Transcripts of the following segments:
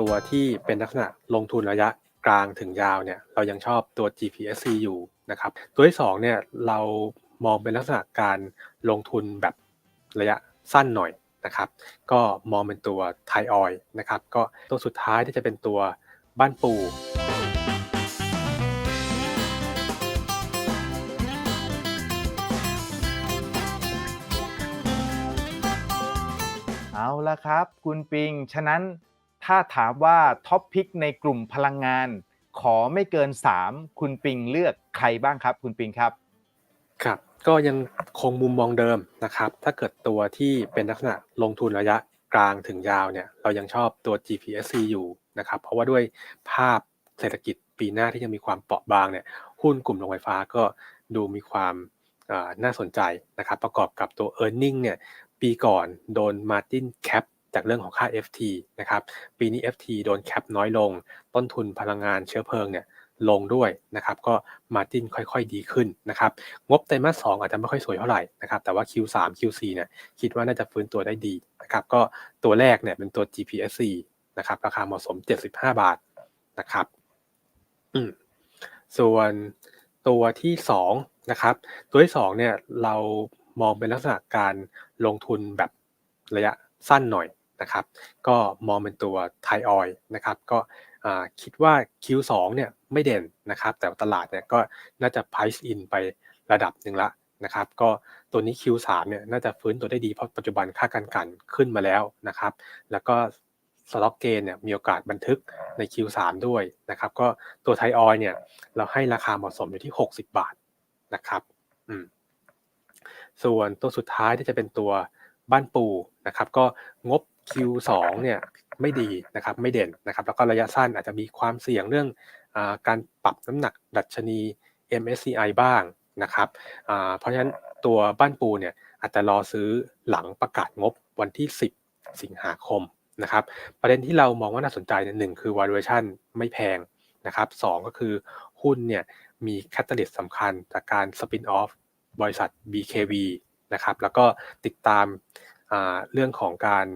ตัวที่เป็นลักษณะลงทุนระยะกลางถึงยาวเนี่ยเรายังชอบตัว GPSC อยู่นะครับ ตัวที่2เนี่ยเรามองเป็นลักษณะการลงทุนแบบระยะสั้นหน่อยนะครับ ก็มองเป็นตัวไทยออยนะครับ ก็ตัวสุดท้ายที่จะเป็นตัวบ้านปูเอาละครับ คุณปิง ฉะนั้น ถ้าถามว่าท็อปพิกในกลุ่มพลังงาน ขอไม่เกิน 3 คุณปิงเลือกใครบ้างครับ คุณปิงครับ ครับ ก็ยังคงมุมมองเดิมนะครับ ถ้าเกิดตัวที่เป็นลักษณะลงทุนระยะกลางถึงยาวเนี่ย เรายังชอบตัว GPSC อยู่นะครับ เพราะว่าด้วยภาพเศรษฐกิจปีหน้าที่ยังมีความเปราะบางเนี่ย หุ้นกลุ่มโรงไฟฟ้าก็ดูมีความน่าสนใจนะครับ ประกอบกับตัว e a r n i n g เนี่ย ปีก่อนโดน Margin Cap จากเรื่องของค่า FT นะครับ ปีนี้ FT โดนแคปน้อยลง ต้นทุนพลังงานเชื้อเพลิงเนี่ยลงด้วยนะครับก็มาจิ้นค่อยๆดีขึ้นนะครับงบไตรมาสสอาจจะไม่ค่อยสวยเท่าไหร่นะครับแต่ว่า Q3 Q4 เนี่ยคิดว่าน่าจะฟื้นตัวได้ดีนะครับก็ตัวแรกเนี่ยเป็นตัว GPSC นะครับราคาเหมาะสม 75 บาทนะครับอืมส่วนตัวที่2นะครับตัวที่2เนี่ยเรามองเป็นลักษณะการลงทุนแบบระยะสั้นหน่อย นะครับ ก็มองเป็นตัวไทยออยนะครับ ก็คิดว่า Q2 เนี่ยไม่เด่นนะครับ แต่ตลาดเนี่ยก็น่าจะ price in ไประดับหนึ่งละนะครับ ก็ตัวนี้ Q3 เนี่ยน่าจะฟื้นตัวได้ดีเพราะปัจจุบันค่าการกันขึ้นมาแล้วนะครับ แล้วก็สต็อกเกนเนี่ยมีโอกาสบันทึกใน Q3 ด้วยนะครับ ก็ตัวไทยออยเนี่ยเราให้ราคาเหมาะสมอยู่ที่ 60 บาทนะครับ อืมส่วนตัวสุดท้ายที่จะเป็นตัวบ้านปูนะครับ ก็งบ Q2 เนี่ยไม่ดีนะครับไม่เด่นนะครับแล้วก็ระยะสั้นอาจจะมีความเสี่ยงเรื่องอการปรับน้ำหนักดัชนี MSCI บ้างนะครับเพราะฉะนั้นตัวบ้านปูเนี่ยอาจจะรอซื้อหลังประกาศงบวันที่ 10 สิงหาคมนะครับประเด็นที่เรามองว่าน่าสนใจเนี่ยหนึ่งคือ valuation ไม่แพงนะครับสก็คือหุ้นเนี่ยมีแคตตาลิสต์สำคัญจากการสปินออฟบริษัท BKV นะครับแล้วก็ติดตามเรื่องของการ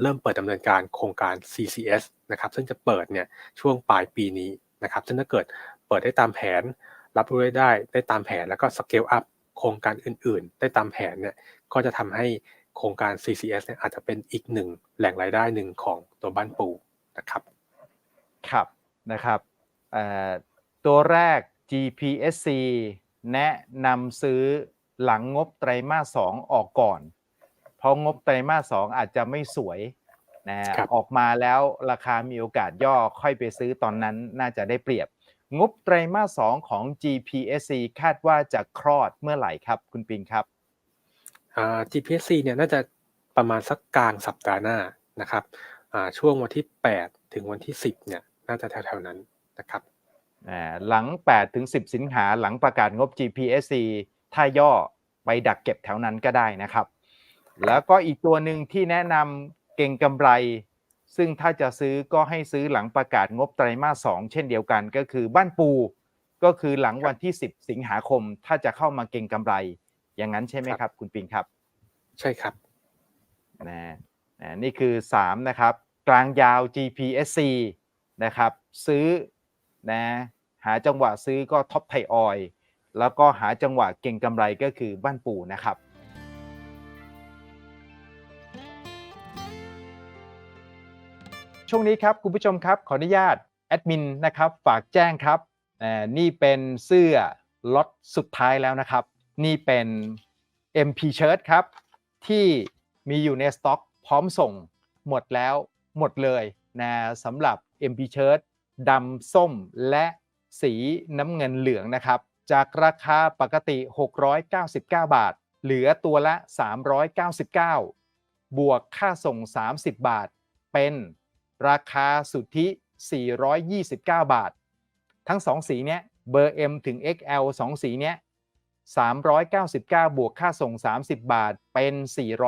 เริ่มเปิดดำเนินการโครงการ CCS นะครับซึ่งจะเปิดเนี่ยช่วงปลายปีนี้นะครับซึ่งถ้าเกิดเปิดได้ตามแผน รับรู้ได้ได้ตามแผนแล้วก็ scale up โครงการอื่นๆ ได้ตามแผนเนี่ยก็จะทำให้โครงการ CCS เนี่ยอาจจะเป็นอีกหนึ่งแหล่งรายได้หนึ่งของตัวบ้านปูนะครับครับนะครับตัวแรก GPSC แนะนำซื้อหลังงบไตรมาส 2 ออกก่อน เพราะงบไตรมาสสองอาจจะไม่สวยนะออกมาแล้วราคามีโอกาสย่อค่อยไปซื้อตอนนั้นน่าจะได้เปรียบ งบไตรมาสสองของ GPSC คาดว่าจะคลอดเมื่อไหร่ครับ คุณปิงครับ GPSC เนี่ยน่าจะประมาณสักกลางสัปดาห์หน้านะครับช่วงวันที่ 8 ถึงวันที่ 10เนี่ยน่าจะแถวๆนั้นนะครับหลัง 8 ถึง 10 สิงหาหลังประกาศงบ GPSC ถ้าย่อไปดักเก็บแถวนั้นก็ได้นะครับ แล้วก็อีกตัวหนึ่งที่แนะนำเก่งกำไร ซึ่งถ้าจะซื้อก็ให้ซื้อหลังประกาศงบไตรมาสสองเช่นเดียวกันก็คือบ้านปู ก็คือหลังวันที่ 10 สิงหาคม ถ้าจะเข้ามาเก่งกำไร อย่างนั้นใช่ไหมครับ คุณปิงครับ ใช่ครับนะนี่คือ 3 นะครับ กลางยาว GPSC นะครับ ซื้อนะหาจังหวะซื้อก็ท็อปไทออยแล้วก็หาจังหวะเก่งกำไรก็คือบ้านปูนะครับ ช่วงนี้ครับคุณผู้ชมครับขออนุญาตแอดมินนะครับฝากแจ้งครับนี่เป็นเสื้อล็อตสุดท้ายแล้วนะครับ นี่เป็น MP Shirt ครับ ที่มีอยู่ในสต็อก พร้อมส่งหมดแล้วหมดเลยนะสำหรับ MP Shirt ดำส้มและสีน้ำเงินเหลืองนะครับ จากราคาปกติ 699 บาท เหลือตัวละ 399 บวกค่าส่ง 30 บาทเป็น ราคาสุทธิ 429 บาท ทั้ง 2 สีเนี้ยเบอร์ M ถึง XL 2 สีเนี้ย399 บวกค่าส่ง 30 บาทเป็น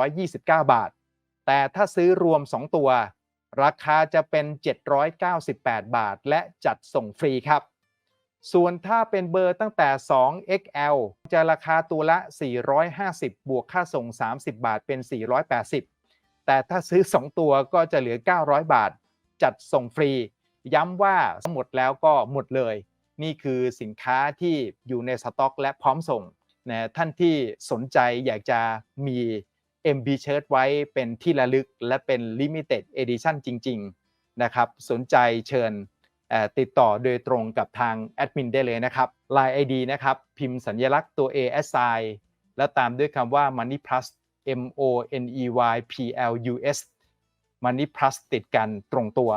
429 บาท แต่ถ้าซื้อรวม 2 ตัว ราคาจะเป็น 798 บาท และจัดส่งฟรีครับ ส่วนถ้าเป็นเบอร์ตั้งแต่ 2XL จะราคาตัวละ 450 บวกค่าส่ง 30 บาทเป็น 480 แต่ถ้าซื้อ 2 ตัวก็จะเหลือ 900 บาท จัดส่งฟรี ย้ำว่าหมดแล้วก็หมดเลย นี่คือสินค้าที่อยู่ในสต็อก และพร้อมส่งนะท่านที่สนใจอยากจะมี MB Shirt ไว้เป็นที่ระลึกและเป็น Limited Edition จริง ๆ นะครับ สนใจเชิญติดต่อโดยตรงกับทางแอดมินได้เลยนะครับ Line ID นะครับ พิมพ์สัญลักษณ์ตัว A S I แล้วตามด้วยคำว่า Money Plus M O N E Y P L U S Money Plus ติดกันตรงตัว